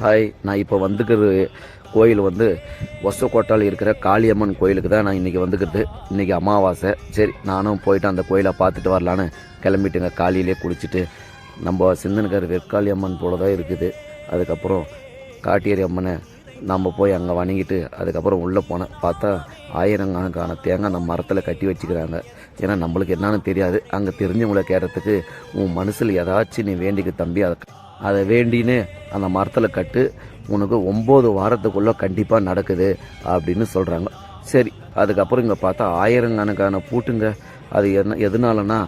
Hi நான் இப்போ வந்துக்கிறது கோயில் வந்து ஒசக்கோட்டால் இருக்கிற காளியம்மன் கோயிலுக்கு தான் நான் இன்றைக்கி வந்துக்கிறது. இன்றைக்கி அமாவாசை. சரி நானும் போயிட்டு அந்த கோயிலை பார்த்துட்டு வரலான்னு கிளம்பிட்டுங்க. காலையிலே குளிச்சுட்டு நம்ம சிந்தனகர் வெற்காளி அம்மன் போல தான் இருக்குது. அதுக்கப்புறம் காட்டேரி அம்மனை நம்ம போய் அங்கே வணங்கிட்டு அதுக்கப்புறம் உள்ளே போனேன். பார்த்தா ஆயிரக்கணக்கான தேங்காய் அந்த மரத்தில் கட்டி வச்சுக்கிறாங்க. ஏன்னா நம்மளுக்கு என்னன்னு தெரியாது. அங்கே தெரிஞ்சவங்களை கேட்டதுக்கு உன் மனசில் ஏதாச்சும் நீ வேண்டிக்க தம்பி அதை அதை வேண்டின்னு அந்த மரத்தில் கட்டு உனக்கு ஒம்பது வாரத்துக்குள்ளே கண்டிப்பாக நடக்குது அப்படின்னு சொல்கிறாங்க சரி அதுக்கப்புறம் இங்கே பார்த்தா ஆயிரங்கணக்கான பூட்டுங்க. அது என்ன எதனாலனா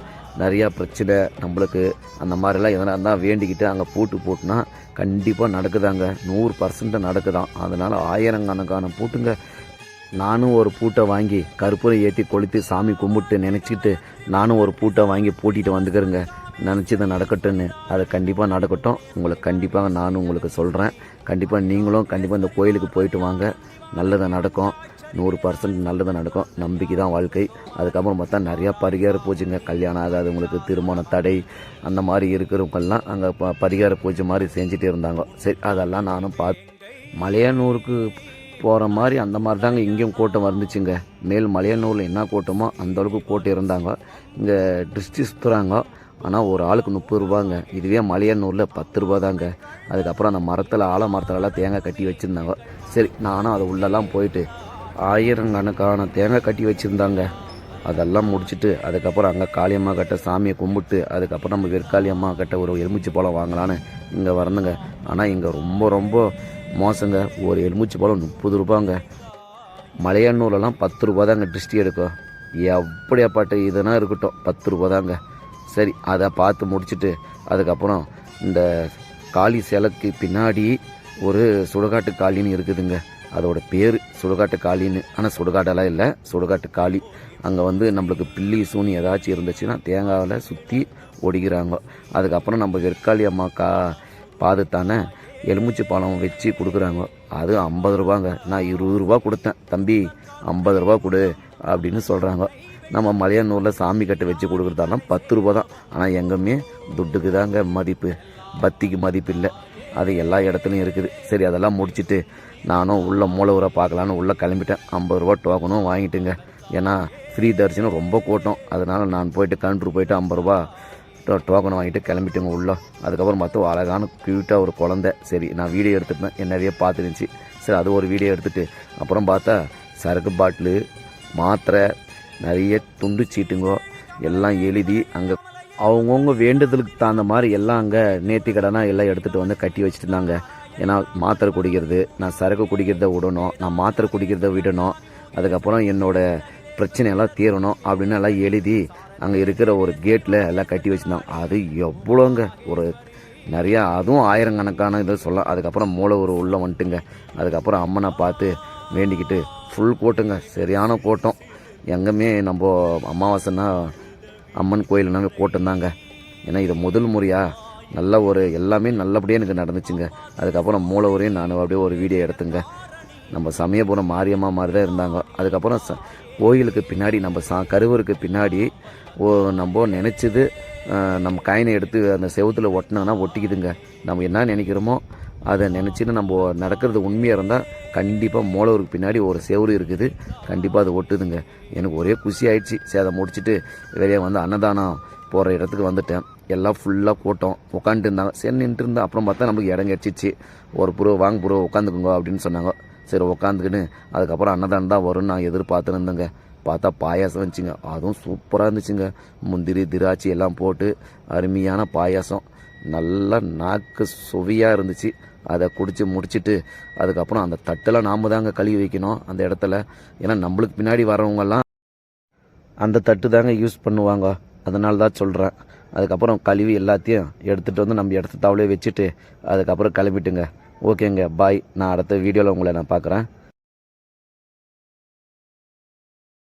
நிறையா பிரச்சனை நம்மளுக்கு அந்த மாதிரிலாம் எதனா இருந்தால் வேண்டிக்கிட்டு அங்கே பூட்டு போட்டுனா கண்டிப்பாக நடக்குதாங்க. நூறு பர்சன்ட் நடக்குதாம் அதனால் ஆயிரக்கணக்கான பூட்டுங்க. நானும் ஒரு பூட்டை வாங்கி கற்பூரை ஏற்றி கொளுத்தி சாமி கும்பிட்டு நினச்சிக்கிட்டு நானும் ஒரு பூட்டை வாங்கி பூட்டிகிட்டு வந்துக்கிறேங்க. நினச்சது நடக்கட்டும்னு. அது கண்டிப்பாக நடக்கட்டும். உங்களுக்கு கண்டிப்பாக நானும் உங்களுக்கு சொல்கிறேன் கண்டிப்பாக நீங்களும் கண்டிப்பாக இந்த கோயிலுக்கு போயிட்டு வாங்க. நல்லது நடக்கும். நூறு பர்சன்ட் நல்லது நடக்கும். நம்பிக்கை தான் வாழ்க்கை. அதுக்கப்புறம் பார்த்தா நிறையா பரிகார பூஜைங்க. கல்யாணம் ஆகாதவங்களுக்கு திருமண தடை அந்த மாதிரி இருக்கிறவங்கெல்லாம் அங்கே ப பரிகார பூஜை மாதிரி செஞ்சுட்டு இருந்தாங்க. சரி அதெல்லாம் நானும் பார்த்து மலையனூருக்கு போகிற மாதிரி அந்த மாதிரி தாங்க இங்கேயும் கூட்டம் வந்துச்சுங்க. மேல் மலையனூரில் என்ன கூட்டமோ அந்த அளவுக்கு கூட்டம் இருந்தாங்க. இங்கே திருஷ்டி சுற்றுறாங்க ஆனால் ஒரு ஆளுக்கு முப்பது ரூபாங்க. இதுவே மலையன்னூரில் பத்து ரூபா தாங்க அதுக்கப்புறம் அந்த மரத்தில் ஆல மரத்துலலாம் தேங்காய் கட்டி வச்சுருந்தாங்க. சரி நானும் அது உள்ளெல்லாம் போயிட்டு ஆயிரக்கணக்கான தேங்காய் கட்டி வச்சுருந்தாங்க. அதெல்லாம் முடிச்சுட்டு அதுக்கப்புறம் அங்கே காளியம்மா கிட்ட சாமியை கும்பிட்டு அதுக்கப்புறம் நம்ம வெற்காளி அம்மா கிட்ட ஒரு எலுமிச்சை பழம் வாங்கலான்னு இங்கே வரணுங்க ஆனால் இங்கே ரொம்ப ரொம்ப மோசங்க. ஒரு எலுமிச்சை பழம் முப்பது ரூபாங்க. மலையன்னூர்லலாம் பத்து ரூபா தாங்க திருஷ்டி எடுக்கும். எப்படியாப்பட்ட இதுனா இருக்கட்டும் பத்து ரூபா தாங்க சரி அதை பார்த்து முடிச்சுட்டு அதுக்கப்புறம் இந்த காளி சிலைக்கு பின்னாடி ஒரு சுடுகாட்டு காளின்னு இருக்குதுங்க. அதோட பேர் சுடுகாட்டு காளின்னு. ஆனால் சுடுகாட்டெல்லாம் இல்லை சுடுகாட்டு காளி. அங்கே வந்து நம்மளுக்கு பில்லி சூனி ஏதாச்சும் இருந்துச்சுன்னா தேங்காவில் சுற்றி ஒடிக்கிறாங்க. அதுக்கப்புறம் நம்ம வெற்காளி அம்மா கா பாதுத்தானே எலுமிச்சை பழம் வச்சு கொடுக்குறாங்க. அது ஐம்பது ரூபாங்க. நான் இருபது ரூபா கொடுத்தேன். தம்பி ஐம்பது ரூபா கொடு அப்படின்னு சொல்கிறாங்க நம்ம மலையானூரில் சாமி கட்டு வச்சு கொடுக்குறதாலாம் பத்து ரூபா தான். ஆனால் எங்கேயுமே துட்டுக்கு தாங்க மதிப்பு. பத்திக்கு மதிப்பு இல்லை. அது எல்லா இடத்துலையும் இருக்குது. சரி அதெல்லாம் முடிச்சுட்டு நானும் உள்ளே மூலவரை பார்க்கலான்னு உள்ளே கிளம்பிட்டேன். ஐம்பது ரூபா டோக்கனும் வாங்கிட்டுங்க. ஏன்னா ஃப்ரீ தரிசனம் ரொம்ப கூட்டம். அதனால் நான் போயிட்டு கவுண்டர் போயிட்டு ஐம்பது ரூபா டோக்கன் வாங்கிட்டு கிளம்பிட்டுங்க உள்ளே. அதுக்கப்புறம் பார்த்தா அழகான க்யூட்டாக ஒரு குழந்தை. சரி நான் வீடியோ எடுத்துப்பேன் என்னவே பார்த்துருந்துச்சி. சரி அது ஒரு வீடியோ எடுத்துட்டு அப்புறம் பார்த்தா சரக்கு பாட்டிலு மாத்திரை நிறைய துண்டு சீட்டுங்கோ எல்லாம் எழுதி அங்கே அவங்கவுங்க வேண்டுதலுக்கு தகுந்த மாதிரி எல்லாம் அங்கே நேர்த்தி கடனாக எல்லாம் எடுத்துகிட்டு வந்து கட்டி வச்சுட்டு இருந்தாங்க. ஏன்னா மாத்திரை குடிக்கிறது நான் சரக்கு குடிக்கிறத விடணும் நான் மாத்திரை குடிக்கிறத விடணும் அதுக்கப்புறம் என்னோட பிரச்சனையெல்லாம் தீரணும் அப்படின்னு எல்லாம் எழுதி அங்கே இருக்கிற ஒரு கேட்டில் எல்லாம் கட்டி வச்சுருந்தாங்க. அது எவ்வளோங்க ஒரு நிறையா அதுவும் ஆயிரக்கணக்கான இதை சொல்லலாம். அதுக்கப்புறம் மூளை ஒரு உள்ளே வந்துட்டுங்க. அதுக்கப்புறம் அம்மனை பார்த்து வேண்டிக்கிட்டு ஃபுல் கூட்டங்க சரியான கூட்டம் எங்கேயுமே நம்ம அமாவாசைன்னா அம்மன் கோயில்னாவே கூட்டம்தாங்க. ஏன்னா இது முதல் முறையாக நல்ல ஒரு எல்லாமே நல்லபடியாக எனக்கு நடந்துச்சுங்க. அதுக்கப்புறம் மூலவரையும் நான் அப்படியே ஒரு வீடியோ எடுத்துங்க. நம்ம சமயபுரம் மாரியம்மா மாதிரி தான் இருந்தாங்க. அதுக்கப்புறம் ச கோயிலுக்கு பின்னாடி நம்ம சா கருவருக்கு பின்னாடி ஓ நம்ம நினச்சது நம்ம காயினை எடுத்து அந்த செவுத்துல ஒட்டினோன்னா ஒட்டிக்குதுங்க. நம்ம என்ன நினைக்கிறோமோ அதை நினச்சின்னு நம்ம நடக்கிறது உண்மையாக இருந்தால் கண்டிப்பாக மூலவருக்கு பின்னாடி ஒரு செவரு இருக்குது. கண்டிப்பாக அது ஒட்டுதுங்க. எனக்கு ஒரே குஷி ஆயிடுச்சு. சேதம் முடிச்சுட்டு வெளியே வந்து அன்னதானம் போகிற இடத்துக்கு வந்துட்டேன். எல்லாம் ஃபுல்லாக கூட்டம். உட்காந்துட்டு இருந்தாங்க. சரி நின்றுட்டு இருந்தேன். அப்புறம் பார்த்தா நமக்கு இடம் கிடச்சிச்சு. ஒரு புரோ வாங்க புரோ உட்காந்துக்குங்க அப்படின்னு சொன்னாங்க. சரி உட்காந்துக்கின்னு அதுக்கப்புறம் அன்னதானம் தான் வரும்னு நான் எதிர்பார்த்துன்னு இருந்தேங்க. பார்த்தா பாயாசம் வந்துச்சுங்க அதுவும் சூப்பராக இருந்துச்சுங்க. முந்திரி திராட்சை எல்லாம் போட்டு அருமையான பாயாசம். நல்லா நாக்கு சுவையாக இருந்துச்சு. அதை குடித்து முடிச்சுட்டு அதுக்கப்புறம் அந்த தட்டெல்லாம் நாம தாங்க கழுவி வைக்கணும் அந்த இடத்துல. ஏன்னா நம்மளுக்கு பின்னாடி வரவங்கெல்லாம் அந்த தட்டு தாங்க யூஸ் பண்ணுவாங்க. அதனால தான் சொல்கிறேன் அதுக்கப்புறம் கழுவி எல்லாத்தையும் எடுத்துகிட்டு வந்து நம்ம இடத்த தவளையே வச்சுட்டு அதுக்கப்புறம் கிளம்பிட்டுங்க. ஓகேங்க பாய் நான் அடுத்த வீடியோவில் உங்களை நான் பார்க்குறேன்.